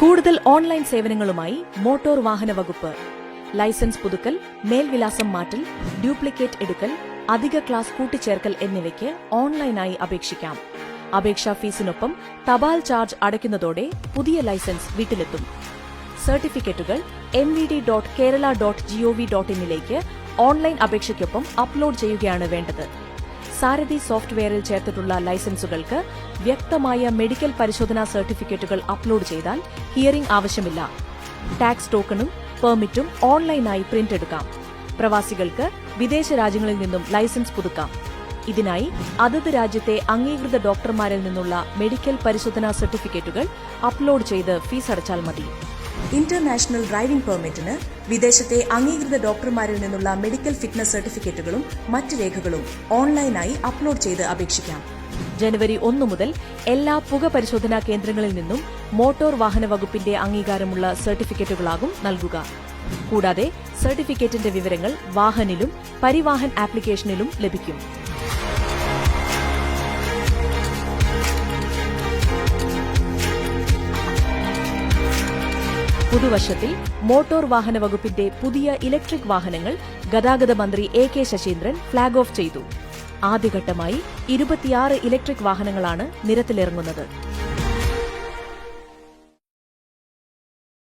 കൂടുതൽ online സേവനങ്ങളുമായി motor വാഹന വകുപ്പ്. ലൈസൻസ് പുതുക്കൽ മേൽവിലാസം മാറ്റൽ ഡ്യൂപ്ലിക്കേറ്റ് എടുക്കൽ അധിക ക്ലാസ് കൂട്ടിച്ചേർക്കൽ എന്നിവയ്ക്ക് ഓൺലൈനായി അപേക്ഷിക്കാം. അപേക്ഷാ ഫീസിനൊപ്പം തപാൽ ചാർജ് അടയ്ക്കുന്നതോടെ പുതിയ ലൈസൻസ് വീട്ടിലെത്തും. സർട്ടിഫിക്കറ്റുകൾ M V D dot Kerala dot GOV dot ഇന്നിലേക്ക് online അപേക്ഷയ്ക്കൊപ്പം അപ്ലോഡ് ചെയ്യുകയാണ് വേണ്ടത്. സാരഥി സോഫ്റ്റ്വെയറിൽ ചേർത്തിട്ടുള്ള ലൈസൻസുകൾക്ക് വ്യക്തമായ മെഡിക്കൽ പരിശോധനാ സർട്ടിഫിക്കറ്റുകൾ അപ്ലോഡ് ചെയ്താൽ ഹിയറിംഗ് ആവശ്യമില്ല. ടാക്സ് ടോക്കണും പെർമിറ്റും ഓൺലൈനായി പ്രിന്റ് എടുക്കാം. പ്രവാസികൾക്ക് വിദേശ രാജ്യങ്ങളിൽ നിന്നും ലൈസൻസ് പുതുക്കാം. ഇതിനായി അതത് രാജ്യത്തെ അംഗീകൃത ഡോക്ടർമാരിൽ നിന്നുള്ള മെഡിക്കൽ പരിശോധനാ സർട്ടിഫിക്കറ്റുകൾ അപ്ലോഡ് ചെയ്ത് ഫീസ് അടച്ചാൽ മതി. ഇന്റർനാഷണൽ ഡ്രൈവിംഗ് പെർമിറ്റിന് വിദേശത്തെ അംഗീകൃത ഡോക്ടർമാരിൽ നിന്നുള്ള മെഡിക്കൽ ഫിറ്റ്നസ് സർട്ടിഫിക്കറ്റുകളും മറ്റ് രേഖകളും ഓൺലൈനായി അപ്ലോഡ് ചെയ്ത് അപേക്ഷിക്കാം. ജനുവരി ഒന്ന് മുതൽ എല്ലാ പുക പരിശോധനാ കേന്ദ്രങ്ങളിൽ നിന്നും മോട്ടോർ വാഹന വകുപ്പിന്റെ അംഗീകാരമുള്ള സർട്ടിഫിക്കറ്റുകളാകും നൽകുക. കൂടാതെ സർട്ടിഫിക്കറ്റിന്റെ വിവരങ്ങൾ വാഹനിലും പരിവാഹൻ ആപ്ലിക്കേഷനിലും ലഭിക്കും. പുതുവർഷത്തിൽ മോട്ടോർ വാഹന വകുപ്പിന്റെ പുതിയ ഇലക്ട്രിക് വാഹനങ്ങൾ ഗതാഗത മന്ത്രി A K Saseendran flag off ചെയ്തു. ആദ്യഘട്ടമായി ഇരുപത്തിയാറ് ഇലക്ട്രിക് വാഹനങ്ങളാണ് നിരത്തിലിറങ്ങുന്നത്.